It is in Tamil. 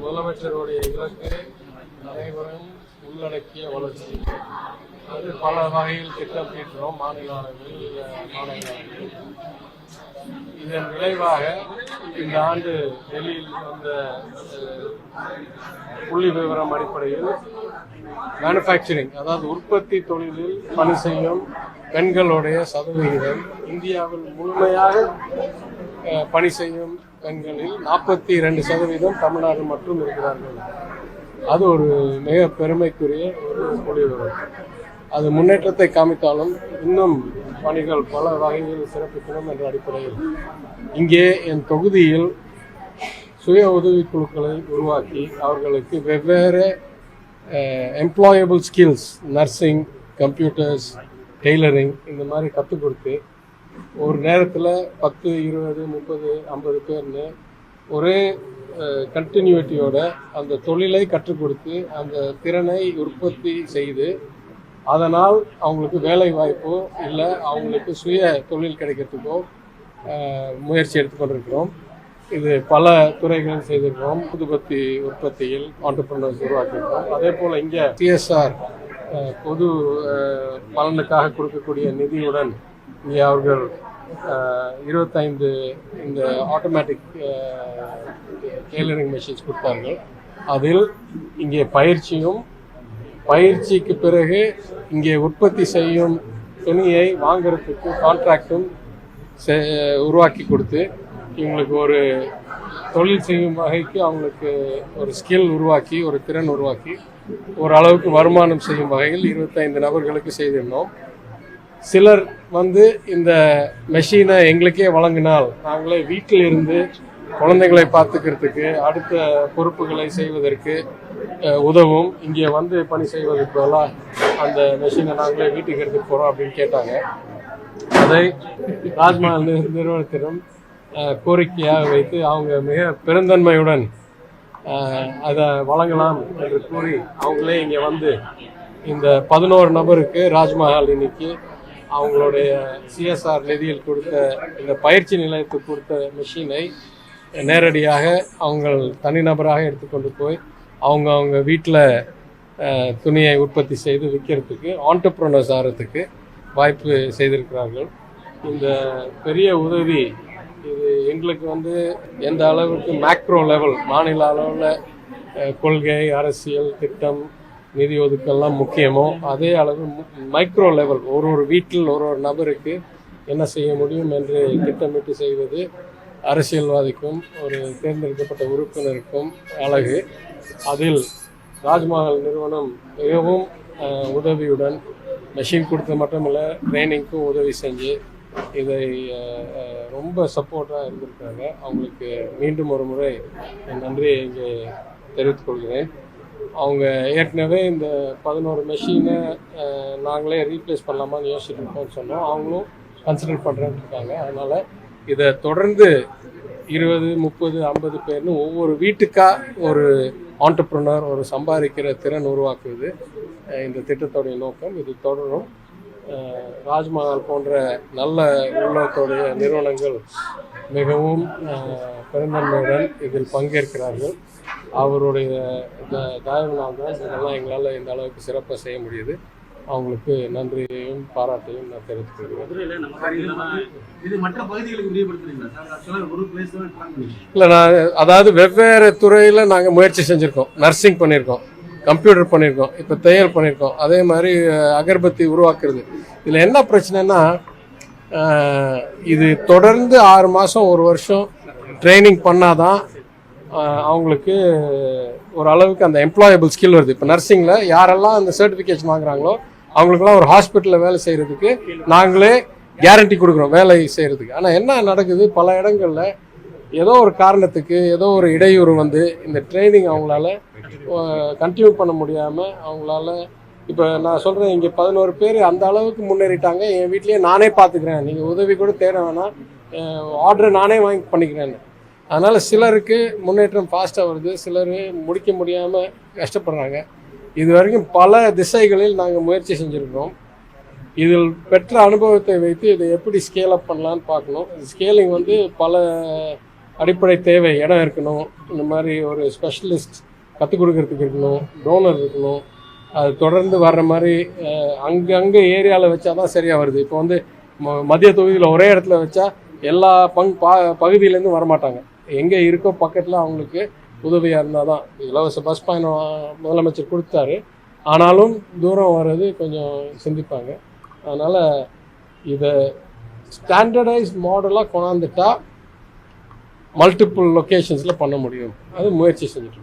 முதலமைச்சருடைய இலக்கு அனைவரும் உள்ளடக்கிய வளர்ச்சி. அது பல வகையில் திட்டம் தீட்டுறோம் மாநில அளவில் மாநில இதன் விளைவாக இந்த ஆண்டு டெல்லியில் வந்த புள்ளி விவரம் அடிப்படையில் மேனுஃபேக்சரிங் அதாவது உற்பத்தி தொழிலில் பணி செய்யும் பெண்களுடைய சதவிகிதம் இந்தியாவில் முழுமையாக பணி செய்யும் பெண்களில் நாற்பத்தி ரெண்டு சதவீதம் தமிழ்நாடு மட்டும் இருக்கிறார்கள். அது ஒரு மிக பெருமைக்குரிய ஒரு புள்ளி அது முன்னேற்றத்தை காமித்தாலும் இன்னும் பணிகள் பல வகையில் சிறப்பிக்கணும் என்ற அடிப்படையில். இங்கே என் தொகுதியில் சுய உதவிக்குழுக்களை உருவாக்கி அவர்களுக்கு வெவ்வேறு employable skills nursing computers tailoring இந்த மாதிரி கற்றுக் கொடுத்து ஒரு நேரத்தில் பத்து இருபது முப்பது ஐம்பது பேர்னு ஒரே கண்டினியூட்டியோட அந்த தொழிலை கற்றுக் கொடுத்து அந்த திறனை உற்பத்தி செய்து அதனால் அவங்களுக்கு வேலை வாய்ப்போ இல்லை அவங்களுக்கு சுய தொழில் கிடைக்கிறதுக்கோ முயற்சி எடுத்துக்கொண்டிருக்கிறோம் இது பல துறைகளும் செய்திருக்கிறோம். புதுபத்தி உற்பத்தியில் ஆண்டர்பிரினர்ஸ் உருவாக்கியிருக்கோம் அதே போல் இங்கே சிஎஸ்ஆர் பொது பலனுக்காக கொடுக்கக்கூடிய நிதியுடன் இங்கே அவர்கள் இருபத்தைந்து இந்த ஆட்டோமேட்டிக் டெய்லரிங் மிஷின்ஸ் கொடுத்தார்கள். அதில் இங்கே பயிற்சியும் பயிற்சிக்கு பிறகு இங்கே உற்பத்தி செய்யும் துணியை வாங்குறதுக்கு கான்ட்ராக்டும் உருவாக்கி கொடுத்து இவங்களுக்கு ஒரு தொழில் செய்யும் வகைக்கு அவங்களுக்கு ஒரு ஸ்கில் உருவாக்கி ஒரு திறன் உருவாக்கி ஓரளவுக்கு வருமானம் செய்யும் வகையில் இருபத்தைந்து நபர்களுக்கு செய்திருந்தோம். சிலர் வந்து இந்த மெஷினை எங்களுக்கே வழங்கினால் நாங்களே வீட்டில் இருந்து குழந்தைகளை பார்த்துக்கிறதுக்கு அடுத்த பொறுப்புகளை செய்வதற்கு உதவும். இங்கே வந்து பணி செய்வதற்கு பதிலாக அந்த மெஷினை நாங்களே வீட்டுக்கு எடுத்துகிட்டு போகிறோம் அப்படின்னு கேட்டாங்க. அதை ராஜ்மஹால் நிறுவனத்திடம் கோரிக்கையாக வைத்து அவங்க மிக பெருந்தன்மையுடன் அதை வழங்கலாம் என்று கூறி அவங்களே இங்கே வந்து இந்த பதினோரு நபருக்கு ராஜ்மஹால் இன்னைக்கு அவங்களுடைய சிஎஸ்ஆர் நிதியில் கொடுத்த இந்த பயிற்சி நிலையத்துக்கு கொடுத்த மிஷினை நேரடியாக அவங்க தனிநபராக எடுத்துக்கொண்டு போய் அவங்க அவங்க வீட்டில் துணியை உற்பத்தி செய்து விற்கிறதுக்கு ஆண்டர்ப்ரனர்ஸ் ஆகிறதுக்கு வாய்ப்பு செய்திருக்கிறார்கள். இந்த பெரிய உதவி இது எங்களுக்கு வந்து எந்த அளவுக்கு மேக்ரோ லெவல் மாநில அளவில் கொள்கை அரசியல் திட்டம் நிதி ஒதுக்கெல்லாம் முக்கியமோ அதே அளவு மைக்ரோ லெவல் ஒரு ஒரு வீட்டில் ஒரு ஒரு நபருக்கு என்ன செய்ய முடியும் என்று திட்டமிட்டு செய்வது அரசியல்வாதிக்கும் ஒரு தேர்ந்தெடுக்கப்பட்ட உறுப்பினருக்கும் அழகு. அதில் ராஜ்மஹால் நிறுவனம் மிகவும் உதவியுடன் மெஷின் கொடுத்து மட்டுமில்லை ட்ரைனிங்க்கும் உதவி செஞ்சு இதை ரொம்ப சப்போர்ட்டாக இருந்திருக்காங்க. அவங்களுக்கு மீண்டும் ஒரு முறை என் நன்றியை இங்கே தெரிவித்துக் கொள்கிறேன். அவங்க ஏற்கனவே இந்த பதினோரு மெஷினை நாங்களே ரீப்ளேஸ் பண்ணலாமான்னு யோசிச்சுட்டு இருக்கோம்னு சொன்னோம். அவங்களும் கன்சிடர் பண்ணுறேன்னு இருக்காங்க. அதனால் இதை தொடர்ந்து இருபது முப்பது ஐம்பது பேர்னு ஒவ்வொரு வீட்டுக்காக ஒரு ஆண்டர்ப்ரனர் ஒரு சம்பாதிக்கிற திறன் உருவாக்குவது இந்த திட்டத்துடைய நோக்கம். இது தொடரும். ராஜ்மஹால் போன்ற நல்ல உள்ளத்துடைய நிறுவனங்கள் மிகவும் பெருந்தன்மையுடன் இதில் பங்கேற்கிறார்கள். அவருடைய தயவினால் தான் இதெல்லாம் எங்களால் இந்த அளவுக்கு சிறப்பாக செய்ய முடியுது. அவங்களுக்கு நன்றியையும் பாராட்டையும் நான் தெரிவித்துக் கொள்கிறேன் மதுரையில நம்ம காரியங்கள்லாம் இது மற்ற பகுதிகளுக்கு விரிவுபடுத்துறீங்களா? சார் ஆக்சுவலாக ஒரு பிளேஸ் தான் பிளான் பண்ணிருக்கீங்க. இல்லை நான் அதாவது வெவ்வேறு துறையில் நாங்கள் முயற்சி செஞ்சுருக்கோம். நர்சிங் பண்ணியிருக்கோம் கம்ப்யூட்டர் பண்ணியிருக்கோம் இப்போ தையல் பண்ணியிருக்கோம் அதே மாதிரி அகர்பத்தி உருவாக்குறது. இதில் என்ன பிரச்சனைனா இது தொடர்ந்து ஆறு மாதம் ஒரு வருஷம் ட்ரைனிங் பண்ணாதான் அவங்களுக்கு அவங்களுக்கு ஓரளவுக்கு அந்த எம்ப்ளாயபிள் ஸ்கில் வருது. இப்போ நர்சிங்கில் யாரெல்லாம் அந்த சர்டிஃபிகேஷன் வாங்குறாங்களோ அவங்களுக்குலாம் ஒரு ஹாஸ்பிட்டலில் வேலை செய்கிறதுக்கு நாங்களே கேரண்டி கொடுக்குறோம் வேலை செய்கிறதுக்கு ஆனால் என்ன நடக்குது? பல இடங்களில் ஏதோ ஒரு காரணத்துக்கு ஏதோ ஒரு இடையூறு வந்து இந்த ட்ரைனிங் அவங்களால கண்டினியூ பண்ண முடியாமல் அவங்களால இப்போ நான் சொல்கிறேன் இங்கே பதினோரு பேர் அந்த அளவுக்கு முன்னேறிட்டாங்க. என் வீட்லேயே நானே பார்த்துக்கிறேன் நீங்கள் உதவி கூட தேட வேணாம். ஆர்டர் நானே வாங்கி பண்ணிக்கிறேன்னு. அதனால் சிலருக்கு முன்னேற்றம் ஃபாஸ்ட்டாக வருது. சிலர் முடிக்க முடியாமல் கஷ்டப்படுறாங்க. இது வரைக்கும் பல திசைகளில் நாங்கள் முயற்சி செஞ்சுருக்கிறோம். இதில் பெற்ற அனுபவத்தை வைத்து இதை எப்படி ஸ்கேல் அப் பண்ணலான்னு பார்க்கணும். ஸ்கேலிங் வந்து பல அடிப்படை தேவை இடம் இருக்கணும் இந்த மாதிரி ஒரு ஸ்பெஷலிஸ்ட் கற்றுக் கொடுக்கறதுக்கு இருக்கணும் டோனர் இருக்கணும். அது தொடர்ந்து வர்ற மாதிரி அங்கே அங்கே ஏரியாவில் வச்சா தான் சரியாக வருது. இப்போ வந்து ம- மத்திய தொகுதியில் ஒரே இடத்துல வச்சா எல்லா பங் பா பகுதியிலேருந்து வரமாட்டாங்க. எங்கே இருக்கோ பக்கத்தில் அவங்களுக்கு உதவியாக இருந்தால் தான் இலவச பஸ் பயணம் முதலமைச்சர் கொடுத்தாரு. ஆனாலும் தூரம் வர்றது கொஞ்சம் சிந்திப்பாங்க. அதனால் இதை ஸ்டாண்டர்டைஸ் மாடலாக கொண்டாந்துட்டால் மல்டிப்புள் லொக்கேஷன்ஸில் பண்ண முடியும். அது முயற்சி செஞ்சுட்டு